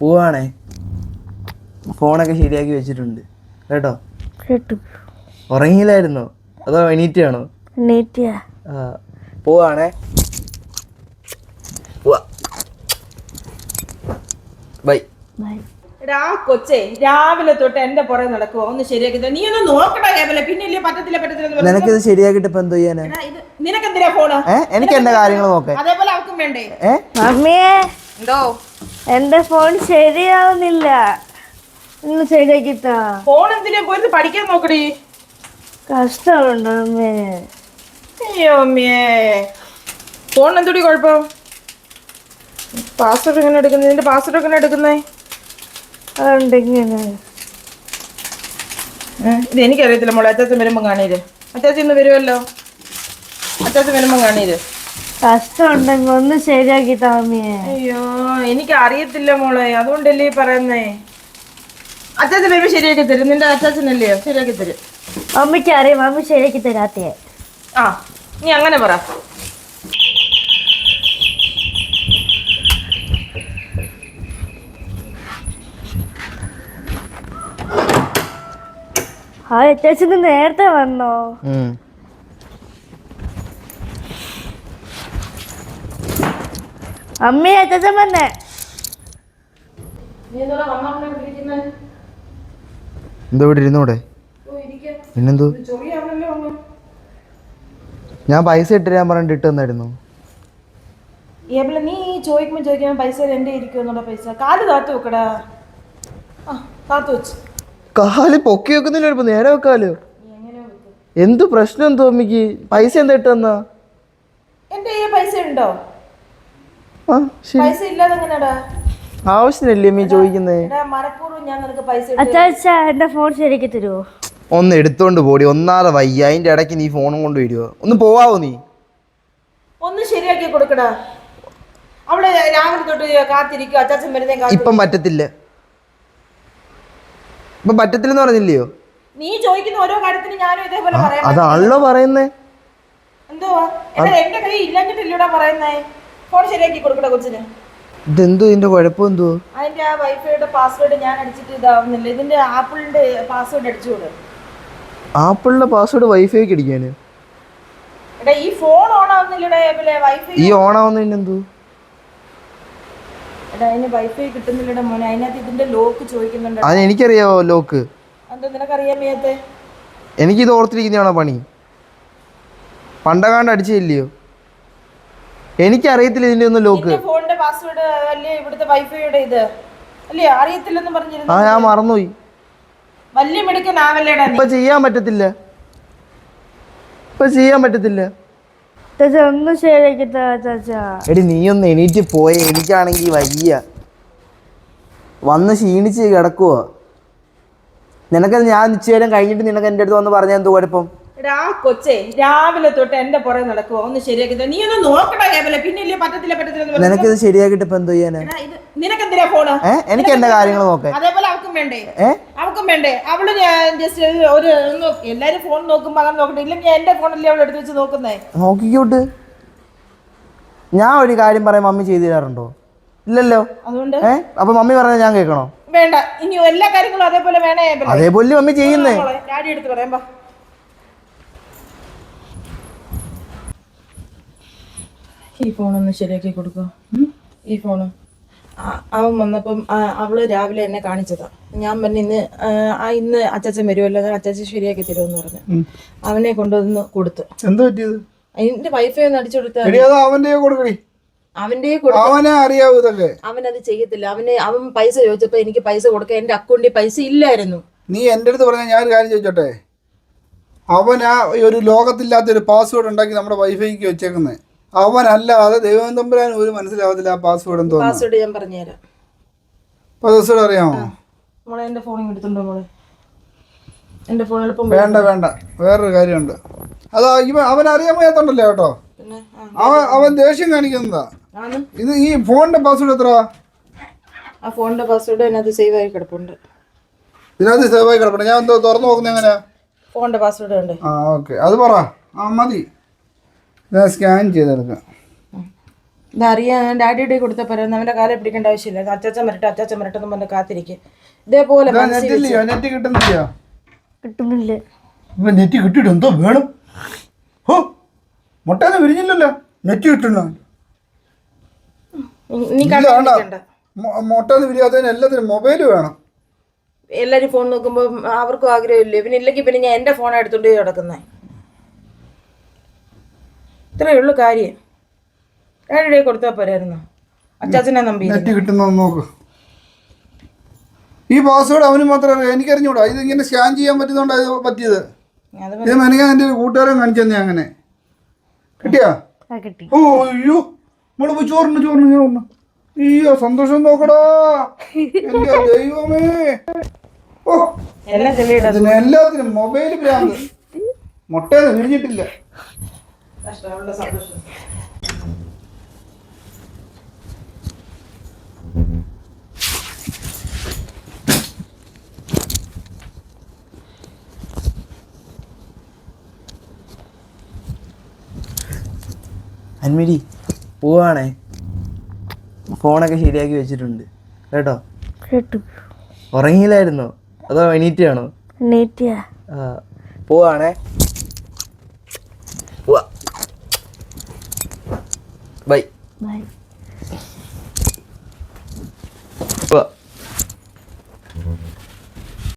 പോവാണേ. ഫോണൊക്കെ ശരിയാക്കി വെച്ചിട്ടുണ്ട്. കേട്ടോ? കേട്ടു. ഉറങ്ങിയില്ലായിരുന്നോ? അതോ എണീറ്റാണോ? പോവാണേ. പോവാ. ബൈ. ബൈ. ആ കൊച്ചേ രാവിലെ തൊട്ട് എന്റെ പുറകെ നടക്കുവോ. ഒന്ന് ശരിയാക്കി നീ ഒന്ന് നോക്കടാ കേബലെ. പിന്നെ ഇല്ല പറ്റത്തില്ല പറ്റത്തില്ല നിനക്കിത് ശരിയാക്കിട്ട് ഇപ്പൊ എന്തോ ചെയ്യാനാ? ഇത് നിനക്കെന്തിനാ ഫോണ്? എനിക്ക് എന്റെ കാര്യങ്ങൾ നോക്കാം അതേപോലെ അവർക്കും വേണ്ടേ? ഏ? എന്തോ? എന്റെ ഫോൺ ശരിയാവുന്നില്ല. ശരിയാക്കിത്താ. ഫോൺ എന്തിനാ പോയിട്ട് പഠിക്കാൻ നോക്കടി? കഷ്ടമുണ്ട് മമ്മി അയ്യോ അമ്മേ. ഫോൺ എന്തുടി കുഴപ്പം? പാസ്വേഡ് എങ്ങനെ എടുക്കുന്നത് നിന്റെ പാസ്വേഡ് എങ്ങനെ എടുക്കുന്നേ? ഇങ്ങനെ. ഏ, ഇത് എനിക്കറിയത്തില്ല മോളെ. അത്യാവശ്യം വരുമ്പം കാണീര്. അത്യാവശ്യം ഇന്ന് വരുമല്ലോ അത്യാവശ്യം വരുമ്പം കാണീര്. കഷ്ടമുണ്ടെങ്കിൽ ശരിയാക്കി താമിയെ. അയ്യോ എനിക്ക് അറിയത്തില്ല മോളെ. അതുകൊണ്ടല്ലേ പറയുന്നേ? അച്ചാച്ചൻ വരുമ്പോ ശരിയാക്കി തരും. നിന്റെ അച്ചാച്ചനല്ലേ ശരിയാക്കി തരും. അമ്മയ്ക്ക് അറിയാം. അമ്മ ശരിയാക്കി തരാത്തേ. ആ നീ അങ്ങനെ പറ. ആ ചേച്ചി നേരത്തെ വന്നോ? അമ്മി അച്ഛൻ വന്നേ. എന്താ ഇവിടെ ഇരുന്നൂടെ പിന്നെന്തോ? ചൊറിയാണല്ലോ ഞാൻ പൈസ ഇട്ട് തരാൻ പറഞ്ഞിട്ട് ഇട്ട് തന്നായിരുന്നു. നീ ചോദിക്കുമ്പോൾ ചോദിക്കാൻ പൈസ എന്റെ ഇരിക്കും പൈസ? കാൽ താത്തു വെക്കടാ. ആ താത്തു വെച്ച്. കാൽ പൊക്കി വെക്കുന്നില്ല ഇപ്പൊ നേരെ വെക്കാലോ. എന്ത് പ്രശ്നം എന്തോ പൈസ എന്താ ഇട്ട് തന്നാ? എന്റെ ഈ പൈസ ഉണ്ടോ? ആ ശരി. പൈസ ഇല്ലാതെ എങ്ങനെയാടാ? ആവശ്യമില്ലേ അമ്മീ ചോദിക്കുന്നേ? എടാ മനഃപൂർവം ഞാൻ നിനക്ക് പൈസ ഇട്ട് അച്ചാച്ച എന്റെ ഫോൺ തരുമോ ഒന്ന് എടുത്തോണ്ട് പോടി. ഒന്നാതെ വയ്യ. അതിന്റെ ഇടയ്ക്ക് നീ ഫോണും കൊണ്ട് വരുവോ? ഒന്ന് പോവാവോ നീ? ഒന്ന് ശരിയാക്കി കൊടുക്കടാ. അവിടെ രാവിലെ തൊട്ട് കാത്തിരിക്കും അച്ചാച്ചൻ വരുന്നേ കാത്തു ഇപ്പം പറ്റത്തില്ല. ഇപ്പം പറ്റത്തില്ലെന്ന് പറഞ്ഞില്ലയോ? നീ ചോദിക്കുന്ന ഓരോ കാര്യത്തിന് ഞാനും ഇതേപോലെ പറയാം അതാണല്ലോ പറയുന്നേ. എന്തുവാ? എടാ എന്റെ കൈ ഇല്ലാഞ്ഞിട്ടില്ലൂടാ പറയുന്നേ? ഫോൺ ശരിയാക്കി കൊടുക്കട്ടെ കൊച്ചിന്. ഇതെന്തോ ഇതിന്റെ കുഴപ്പം എന്തോ? അതിന്റെ ആ വൈഫൈയുടെ പാസ്വേഡ് ഞാൻ അടിച്ചിട്ട് ഇതാവുന്നില്ല. ഇതിന്റെ ആപ്പിളിന്റെ പാസ്വേഡ് അടിച്ചു കൊടു ആപ്പിളിന്റെ പാസ്വേഡ് വൈഫൈക്ക് അടിക്കാന്? എടാ ഈ ഫോൺ ഓൺ ആവുന്നില്ലടാ ഏബിലെ വൈഫൈ ഈ ഓണാവുന്നതിന് എന്തോ? എടാ അതിന് വൈഫൈ കിട്ടുന്നില്ലടാ മോനെ. അതിനകത്ത് ഇതിന്റെ ലോക്ക് ചോദിക്കുന്നുണ്ട്. അത് എനിക്കറിയാവോ ലോക്ക് എന്താ നിനക്കറിയാൻ വയ്യാത്തെ? എനിക്കിത് ഓർത്തിരിക്കുന്നതാണോ പണി? പണ്ടകാണ്ട് അടിച്ചില്ലയോ എനിക്കറിയത്തില്ല ഇതിന്റെ ഒന്നും ലോക്ക് ഫോണിന്റെ പാസ്വേഡ് അല്ലേ ഇവിടുത്തെ വൈഫൈയുടെ ഇത്? അല്ലേ? അറിയത്തില്ലെന്ന് ആ ഞാൻ മറന്നുപോയി. വലിയ മിടുക്കനാവല്ലേടാ നീ. ഇപ്പൊ ചെയ്യാൻ പറ്റത്തില്ല. ഇപ്പൊ ചെയ്യാൻ പറ്റത്തില്ല. അച്ചാച്ച ഒന്ന് ശരിയാക്കി താ എടി നീ ഒന്ന് എണീറ്റ് പോയേ. എനിക്കാണെങ്കിൽ വയ്യ. വന്ന് ക്ഷീണിച്ച് കിടക്കുവോ. നിനക്ക് ഞാൻ നിശ്ചയം കഴിഞ്ഞിട്ട് നിനക്ക് എന്റെ അടുത്ത് വന്ന് പറഞ്ഞാൽ എന്ത് കുഴപ്പം? എടാ കൊച്ചെ രാവിലെ തൊട്ട് എന്റെ പുറകെ നടക്കുവോ. ഒന്ന് ശരിയാക്കി നീ ഒന്ന് നോക്കട്ടെ പിന്നെ ഇല്ലേ പറ്റത്തില്ല പറ്റത്തില്ല നിനക്ക് ഇത് നിനക്കിത് ശരിയാക്കിയിട്ട് ഇപ്പൊ എന്തോ ചെയ്യാനാ? നിനക്കെന്തിനാ ഫോണ് എനിക്ക് എന്റെ കാര്യങ്ങൾ നോക്കേ അതേപോലെ അവക്കും വേണ്ടേ? അവക്കും വേണ്ടേ? അവൾ ജസ്റ്റ് ഒരു എല്ലാരും ഫോൺ നോക്കുമ്പോ അങ്ങനെ നോക്കട്ടെ. ഇല്ലെങ്കിൽ എന്റെ ഫോണല്ലേ അവൾ എടുത്ത് വെച്ച് നോക്കുന്നേ? നോക്കിക്കോട്ട്. ഞാൻ ഒരു കാര്യം പറയാൻ മമ്മി ചെയ്തു തരാറുണ്ടോ? ഇല്ലല്ലോ. അതുകൊണ്ട്? അപ്പൊ മമ്മി പറഞ്ഞാൽ ഞാൻ കേൾക്കണോ? വേണ്ട. ഇനി എല്ലാ കാര്യങ്ങളും അതേപോലെ വേണേ അതേപോലെ മമ്മി ചെയ്യുന്നേ. ഡാഡി എടുത്ത് പറയാം ഈ ഫോണൊന്ന് ശരിയാക്കി കൊടുക്കോ. ഈ ഫോണ് അവൻ വന്നപ്പം അവൾ രാവിലെ എന്നെ കാണിച്ചതാ. ഞാൻ പറഞ്ഞു ഇന്ന് ആ, ഇന്ന് അച്ചാച്ചൻ വരുമല്ലോ അച്ചാച്ചൻ ശരിയാക്കി തരുമെന്ന് പറഞ്ഞു. അവനെ കൊണ്ടുവന്ന് കൊടുത്തു. എന്താ പറ്റിയത്? അതിന്റെ വൈഫൈ ഒന്ന് അടിച്ചു കൊടുത്ത എടി അത് അവന്റെ കൊടുക്കടി? അവനെ അറിയാവൂ ഇതൊക്കെ. അവനത് ചെയ്യത്തില്ല. അവന് അവൻ പൈസ ചോദിച്ചപ്പോ എനിക്ക് പൈസ കൊടുക്കാൻ എന്റെ അക്കൗണ്ടിൽ പൈസ ഇല്ലായിരുന്നു. നീ എന്റെ അടുത്ത് പറഞ്ഞ ഞാൻ ഒരു കാര്യം ചോദിച്ചോട്ടെ? അവൻ ആ ഒരു ലോകത്തില്ലാത്ത ഒരു പാസ്വേഡ് ഉണ്ടാക്കി നമ്മുടെ വൈഫൈക്ക് വെച്ചേക്കുന്നത് അവനല്ലാതെ ദൈവം തമ്പുരാൻ ഒരു മനസ്സിലാവത്തില്ല ആ പാസ്വേഡ് എന്തോ പാസ്വേഡ് ഞാൻ പറഞ്ഞുതരാം. പാസ്വേഡ് അറിയാമോ? മോളെ എന്റെ ഫോണിൽ എടുത്തുണ്ടോ മോളെ. എന്റെ ഫോൺ എളുപ്പം വേണ്ട വേണ്ട. വേറൊരു കാര്യമുണ്ട്. അതാ ഇവൻ അവൻ അറിയാൻ വയ്യാത്തോണ്ടല്ലോ കേട്ടോ? പിന്നെ ആ, അവൻ അവൻ ദേഷ്യം കാണിക്കുന്നതാ. ആണ് ഇത് ഈ ഫോണിന്റെ പാസ്വേഡ് എത്ര ആ ഫോണിന്റെ പാസ്വേഡ് അതിനകത്ത് സേവ് ആയി കിടപ്പുണ്ട്. ഇതിനകത്ത് സേവായി കിടപ്പുണ്ട്. ഞാൻ എന്തോ തുറന്നു നോക്കുന്നത് എങ്ങനെയാ? ഫോണിന്റെ പാസ്വേഡ് ഉണ്ട് ആ ഓക്കെ അത് പറ. ആ മതി. ഞാൻ സ്കാൻ ചെയ്തെടുക്കാം. ഇതറിയാൻ ഡാഡിയുടെ കൊടുത്ത പരം അവന്റെ കാലം പിടിക്കേണ്ട ആവശ്യമില്ല. അച്ചാച്ചൻ വരട്ടെ അച്ചാച്ചൻ വരട്ടെ എന്ന് പറഞ്ഞ് കാത്തിരിക്കും. ഇതേപോലെ ഇതാ മനസ്സിൽ നെറ്റ് കിട്ടുന്നില്ലയോ കിട്ടുന്നില്ല. ഇപ്പൊ നെറ്റ് കിട്ടിയിട്ട് എന്തോ വേണം. ഹോ മുട്ടേന്ന് വിരിഞ്ഞില്ലല്ലോ. നെറ്റ് കിട്ടണോ മുട്ടേന്ന് വിരിയാത്തതിന് എല്ലാത്തിനും മൊബൈൽ വേണം. എല്ലാരും ഫോൺ നോക്കുമ്പോൾ അവർക്കും ആഗ്രഹമില്ല? പിന്നെ ഇല്ലെങ്കിൽ പിന്നെ ഞാൻ എന്റെ ഫോൺ എടുത്തോണ്ട് പോയി കിടക്കുന്നേ ഇത്രയേ ഉള്ളൂ കാര്യം. ഡാഡിയുടെ കൊടുത്താൽ പോരായിരുന്നു. അച്ചാച്ചനെ നമ്പി നെറ്റ് കിട്ടുന്നത് നോക്ക്. ഈ പാസ്വേഡ് അവന് മാത്രമേ എനിക്കറിഞ്ഞൂടാ. ഇത് ഇങ്ങനെ സ്കാൻ ചെയ്യാൻ പറ്റുന്നോണ്ടാ ഇത് പറ്റിയത്. എന്റെ ഇത് മെനക്കാൻ എന്റെ ഒരു കൂട്ടുകാരൻ കാണിച്ചെന്നെ അങ്ങനെ. കിട്ടിയാ? ആ കിട്ടി. ഓ അയ്യോ. നമ്മൾ പോയി ചോറിന് ചോറിന് ചോറിന് അയ്യോ സന്തോഷം നോക്കടാ. എന്റെ ദൈവമേ. ഓ. എല്ലാത്തിനും മൊബൈൽ ഭ്രാന്ത് മുട്ടേന്ന് വിരിഞ്ഞിട്ടില്ല. സന്തോഷം. അന്മിരി പോവാണേ. ഫോണൊക്കെ ശരിയാക്കി വെച്ചിട്ടുണ്ട്. കേട്ടോ? കേട്ടു. ഉറങ്ങിയില്ലായിരുന്നോ? അതോ എണീറ്റാണോ പോവാണേ. പോവാ ബൈ ബൈ